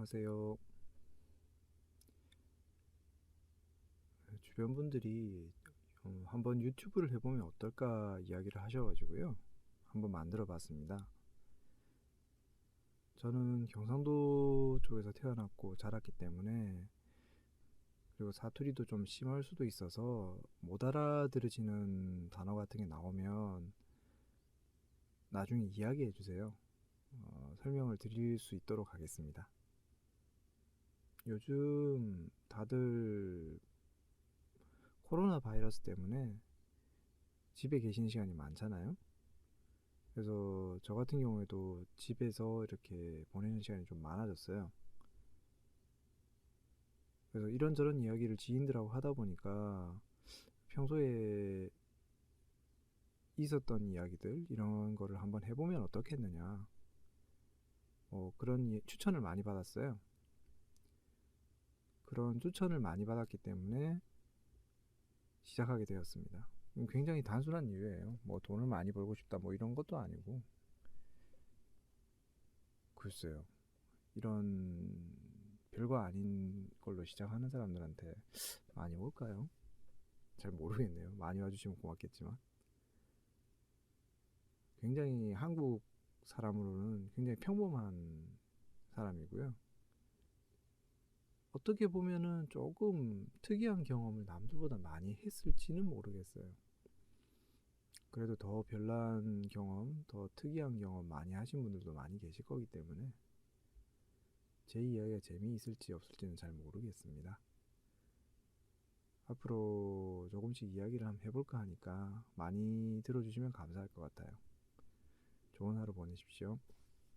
안녕하세요. 주변 분들이 어, 한번 유튜브를 해보면 어떨까 이야기를 하셔가지고요. 한번 만들어 봤습니다. 저는 경상도 쪽에서 태어났고 자랐기 때문에 그리고 사투리도 좀 심할 수도 있어서 못 알아들으시는 단어 같은 게 나오면 나중에 이야기해 주세요. 어, 설명을 드릴 수 있도록 하겠습니다. 요즘 다들 코로나 바이러스 때문에 집에 계신 시간이 많잖아요. 그래서 저 같은 경우에도 집에서 이렇게 보내는 시간이 좀 많아졌어요. 그래서 이런저런 이야기를 지인들하고 하다 보니까 평소에 있었던 이야기들 이런 거를 한번 해보면 어떻겠느냐 어, 그런 이- 추천을 많이 받았어요. 그런 추천을 많이 받았기 때문에 시작하게 되었습니다. 음, 굉장히 단순한 이유예요. 뭐 돈을 많이 벌고 싶다 뭐 이런 것도 아니고 글쎄요. 이런 별거 아닌 걸로 시작하는 사람들한테 많이 올까요? 잘 모르겠네요. 많이 와주시면 고맙겠지만 굉장히 한국 사람으로는 굉장히 평범한 사람이고요. 어떻게 보면은 조금 특이한 경험을 남들보다 많이 했을지는 모르겠어요. 그래도 더 별난 경험, 더 특이한 경험 많이 하신 분들도 많이 계실 거기 때문에 제 이야기가 재미있을지 없을지는 잘 모르겠습니다. 앞으로 조금씩 이야기를 한번 해볼까 하니까 많이 들어주시면 감사할 것 같아요. 좋은 하루 보내십시오.